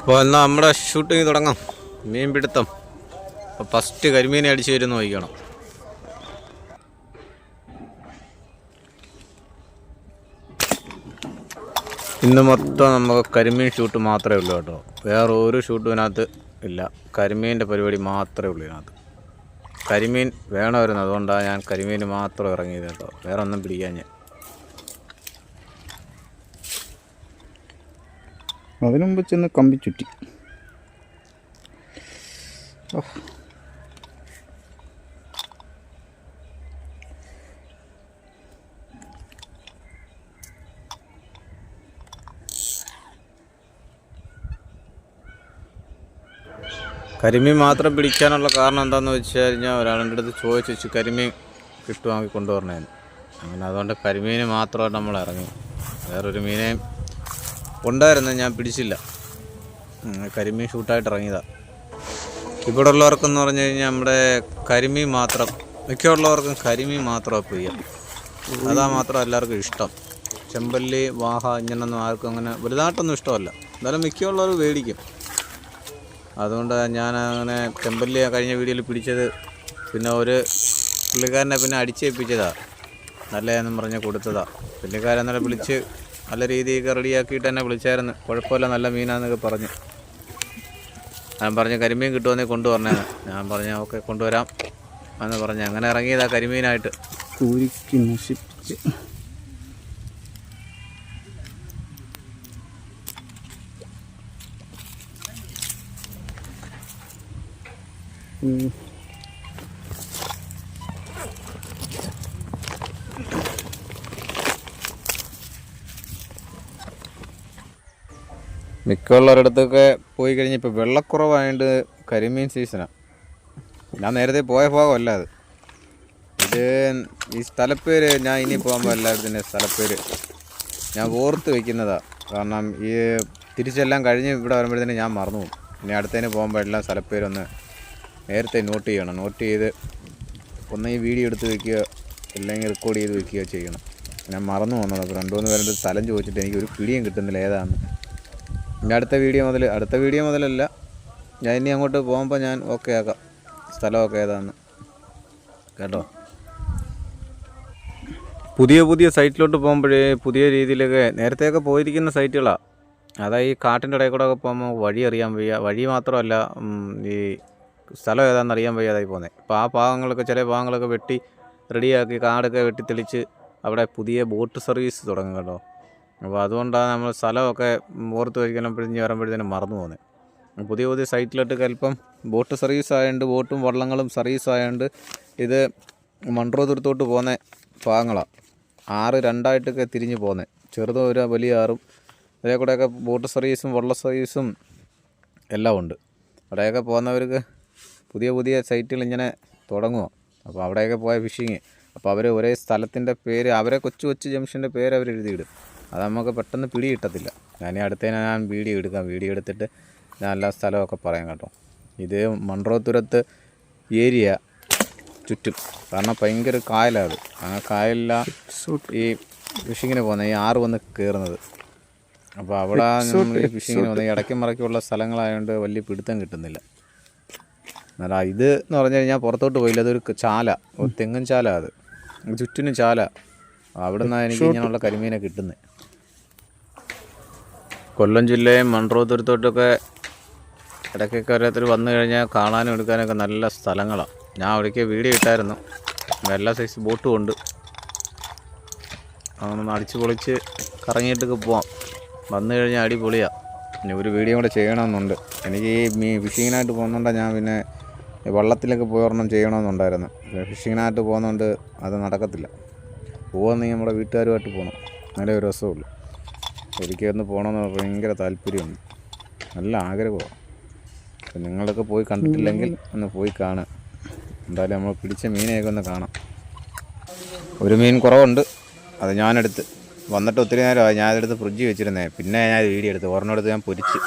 അപ്പോൾ എന്നാൽ നമ്മുടെ ഷൂട്ടിങ് തുടങ്ങാം. മീൻ പിടുത്തം അപ്പോൾ ഫസ്റ്റ് കരിമീനെ അടിച്ചു വരുന്ന നോക്കിക്കണം ഇന്ന് മൊത്തം നമുക്ക് കരിമീൻ ഷൂട്ട് മാത്രമേ ഉള്ളൂ കേട്ടോ. വേറെ ഒരു ഷൂട്ടും ഇതിനകത്ത് ഇല്ല. കരിമീന്റെ പരിപാടി മാത്രമേ ഉള്ളൂ ഇതിനകത്ത്. കരിമീൻ വേണമായിരുന്നു. അതുകൊണ്ടാണ് ഞാൻ കരിമീൻ മാത്രം ഇറങ്ങിയത് കേട്ടോ. വേറെ ഒന്നും പിടിക്കാൻ ഞാൻ അതിനു മുമ്പ് ചെന്ന് കമ്പി ചുറ്റി. കരിമീൻ മാത്രം പിടിക്കാനുള്ള കാരണം എന്താണെന്ന് വെച്ച് കഴിഞ്ഞാൽ ഒരാളുടെ അടുത്ത് ചോദിച്ചു വെച്ച് കരിമീൻ കിട്ടുവാങ്ങി കൊണ്ടുവരണേന്ന്. അങ്ങനെ അതുകൊണ്ട് കരിമീൻ മാത്രമായിട്ട് നമ്മൾ ഇറങ്ങി. വേറൊരു മീനെയും ഉണ്ടായിരുന്നു ഞാൻ പിടിച്ചില്ല. കരിമീൻ ഷൂട്ടായിട്ട് ഇറങ്ങിയതാണ് ഇവിടെ ഉള്ളവർക്കെന്ന് പറഞ്ഞു കഴിഞ്ഞാൽ നമ്മുടെ കരിമീൻ മാത്രം മിക്കുള്ളവർക്കും കരിമീൻ മാത്രമാണ് പ്രിയം. അതാ മാത്രം എല്ലാവർക്കും ഇഷ്ടം. ചെമ്പല്ലി വാഹ ഇങ്ങനൊന്നും ആർക്കും അങ്ങനെ വലുതായിട്ടൊന്നും ഇഷ്ടമല്ല. എന്നാലും മിക്കുള്ളവർ മേടിക്കും. അതുകൊണ്ട് ഞാൻ അങ്ങനെ ചെമ്പല്ലി കഴിഞ്ഞ വീഡിയോയിൽ പിടിച്ചത്. പിന്നെ ഒരു പുള്ളിക്കാരനെ പിന്നെ അടിച്ചേൽപ്പിച്ചതാണ് നല്ലതെന്നും പറഞ്ഞ് കൊടുത്തതാണ് പുള്ളിക്കാരെന്നെ വിളിച്ച് നല്ല രീതിയിൽ റെഡിയാക്കിയിട്ട് എന്നെ വിളിച്ചായിരുന്നു. കുഴപ്പമില്ല നല്ല മീനാന്നൊക്കെ പറഞ്ഞു. ഞാൻ പറഞ്ഞു കരിമീൻ കിട്ടുമെന്നേ കൊണ്ടുവരണേന്ന്. ഞാൻ പറഞ്ഞു ഓക്കെ കൊണ്ടുവരാം. എന്ന് പറഞ്ഞു അങ്ങനെ ഇറങ്ങിയതാ കരിമീനായിട്ട്. ഉം. മിക്കുള്ളവരുടെ അടുത്തൊക്കെ പോയി കഴിഞ്ഞ് ഇപ്പോൾ വെള്ളക്കുറവായതുകൊണ്ട് കരിമീൻ സീസണാണ് ഞാൻ നേരത്തെ പോയ ഭാഗമല്ല അത്. ഇത് ഈ സ്ഥലപ്പേര് ഞാൻ ഇനി പോകുമ്പോൾ എല്ലായിടത്തിന്റെ സ്ഥലപ്പേര് ഞാൻ ഓർത്ത് വയ്ക്കുന്നതാണ് കാരണം ഈ തിരിച്ചെല്ലാം കഴിഞ്ഞ് ഇവിടെ വരുമ്പോഴത്തേന് ഞാൻ മറന്നു പോകും. ഇനി അടുത്തതിന് പോകുമ്പോൾ എല്ലാം സ്ഥലപ്പേരൊന്ന് നേരത്തെ നോട്ട് ചെയ്യണം. നോട്ട് ചെയ്ത് ഒന്ന് ഈ വീഡിയോ എടുത്ത് വെക്കുക അല്ലെങ്കിൽ റെക്കോർഡ് ചെയ്ത് വയ്ക്കുകയോ ചെയ്യണം. ഞാൻ മറന്നു പോകുന്നത്. അപ്പോൾ രണ്ടു മൂന്ന് പേരുടെ സ്ഥലം ചോദിച്ചിട്ട് എനിക്ക് ഒരു പിടിയും കിട്ടുന്നില്ല. ഏതാണെന്ന് ഇനി അടുത്ത വീഡിയോ മുതൽ അടുത്ത വീഡിയോ മുതലല്ല. ഞാൻ ഇനി അങ്ങോട്ട് പോകുമ്പോൾ ഞാൻ ഓക്കെ ആക്കാം. സ്ഥലമൊക്കെ ഏതാണ് കേട്ടോ? പുതിയ പുതിയ സൈറ്റിലോട്ട് പോകുമ്പോഴേ പുതിയ രീതിയിലൊക്കെ നേരത്തെയൊക്കെ പോയിരിക്കുന്ന സൈറ്റുകളാണ് അതായത് ഈ കാട്ടിന്റെ ഇടയിൽ കൂടെ ഒക്കെ പോകുമ്പോൾ വഴി അറിയാൻ വയ്യ. വഴി മാത്രമല്ല ഈ സ്ഥലം ഏതാണെന്ന് അറിയാൻ വയ്യാതായി പോകുന്നത് അപ്പോൾ ആ ഭാഗങ്ങളൊക്കെ ചില ഭാഗങ്ങളൊക്കെ വെട്ടി റെഡിയാക്കി കാടൊക്കെ വെട്ടി തെളിച്ച് അവിടെ പുതിയ ബോട്ട് സർവീസ് തുടങ്ങും കേട്ടോ. അപ്പോൾ അതുകൊണ്ടാണ് നമ്മൾ സ്ഥലമൊക്കെ ഓർത്ത് വയ്ക്കണപ്പോഴത്തേന് വരുമ്പോഴത്തേനും മറന്നു പോകുന്നത് പുതിയ പുതിയ സൈറ്റിലോട്ട് അല്പം ബോട്ട് സർവീസ് ആയതുകൊണ്ട് ബോട്ടും വള്ളങ്ങളും സർവീസ് ആയതുകൊണ്ട് ഇത് മൺട്രോതുരത്തോട്ട് പോകുന്ന ഭാഗങ്ങളാണ് ആറ് രണ്ടായിട്ടൊക്കെ തിരിഞ്ഞ് പോകുന്നത് ചെറുതും ഒരു വലിയ ആറും. അതേ കൂടെയൊക്കെ ബോട്ട് സർവീസും വള്ള സർവീസും എല്ലാം ഉണ്ട്. അവിടെയൊക്കെ പോകുന്നവർക്ക് പുതിയ പുതിയ സൈറ്റുകൾ ഇങ്ങനെ തുടങ്ങുക അപ്പോൾ അവിടെയൊക്കെ പോയ ഫിഷിങ്. അപ്പോൾ അവർ ഒരേ സ്ഥലത്തിന്റെ പേര് അവരെ കൊച്ചു കൊച്ചു ജംഗ്ഷന്റെ പേര് അവർ എഴുതിയിടും. അത് നമുക്ക് പെട്ടെന്ന് പിടി കിട്ടത്തില്ല. ഞാൻ ഈ അടുത്തതിനെ ഞാൻ വീഡിയോ എടുക്കാം. വീഡിയോ എടുത്തിട്ട് ഞാൻ എല്ലാ സ്ഥലമൊക്കെ പറയാം കേട്ടോ. ഇത് മൺറോത്തുരത്ത് ഏരിയ ചുറ്റും. കാരണം ഭയങ്കര കായലാണ് അങ്ങനെ ആ കായലിലാണ് ഈ ഫിഷിങ്ങിന് പോകുന്നത് ഈ ആറ് വന്ന് കയറുന്നത് അപ്പോൾ അവിടെ നമ്മൾ ഈ ഫിഷിങ്ങിന് പോകുന്നത് ഈ ഇടയ്ക്കും മറയ്ക്കുള്ള സ്ഥലങ്ങളായതുകൊണ്ട് വലിയ പിടുത്തം കിട്ടുന്നില്ല. എന്നാൽ ഇത് എന്ന് പറഞ്ഞു കഴിഞ്ഞാൽ പുറത്തോട്ട് പോയില്ല. അതൊരു ചാല. ഒരു തെങ്ങും ചാല അത്. ചുറ്റിനും ചാല. അവിടെ നിന്നാണ് എനിക്ക് ഇങ്ങനെയുള്ള കരിമീനെ കിട്ടുന്നത് കൊല്ലം ജില്ലയും മൺട്രോത്തുരത്തോട്ടൊക്കെ ഇടയ്ക്കൊക്കെ ഓരോരുത്തർ വന്നു കഴിഞ്ഞാൽ കാണാനും എടുക്കാനൊക്കെ നല്ല സ്ഥലങ്ങളാണ് ഞാൻ അവിടേക്ക് വീഡിയോ ഇട്ടായിരുന്നു. എല്ലാ സൈസ് ബോട്ടും ഉണ്ട്. അതൊന്ന് അടിച്ച് പൊളിച്ച് കറങ്ങിയിട്ടൊക്കെ പോവാം. വന്നു കഴിഞ്ഞാൽ അടിപൊളിയാണ് ഇനി ഒരു വീഡിയോ കൂടെ ചെയ്യണമെന്നുണ്ട്. എനിക്ക് ഈ മീ ഫിഷിങ്ങിനായിട്ട് പോകുന്നതുകൊണ്ടാണ് ഞാൻ പിന്നെ വള്ളത്തിലൊക്കെ പോയി ഒരെണ്ണം ചെയ്യണമെന്നുണ്ടായിരുന്നു. ഫിഷിങ്ങിനായിട്ട് പോകുന്നതുകൊണ്ട് അത് നടക്കത്തില്ല. പോകുന്നെങ്കിൽ നമ്മുടെ വീട്ടുകാരുമായിട്ട് പോകണം നല്ല ഒരു രസമുള്ളൂ എനിക്ക് ഒന്ന് പോകണമെന്ന് ഭയങ്കര താല്പര്യമുണ്ട്. നല്ല ആഗ്രഹമാണ്. അപ്പം നിങ്ങളൊക്കെ പോയി കണ്ടിട്ടില്ലെങ്കിൽ ഒന്ന് പോയി കാണുക. എന്തായാലും നമ്മൾ പിടിച്ച മീനെയൊക്കെ ഒന്ന് കാണാം. ഒരു മീൻ കുറവുണ്ട്. അത് ഞാനെടുത്ത് വന്നിട്ട് ഒത്തിരി നേരമായി. ഞാൻ ഫ്രിഡ്ജ് വെച്ചിരുന്നേ. പിന്നെ ഞാൻ വീഡിയോ എടുത്ത് ഒരെണ്ണം എടുത്ത് ഞാൻ പൊരിച്ച്.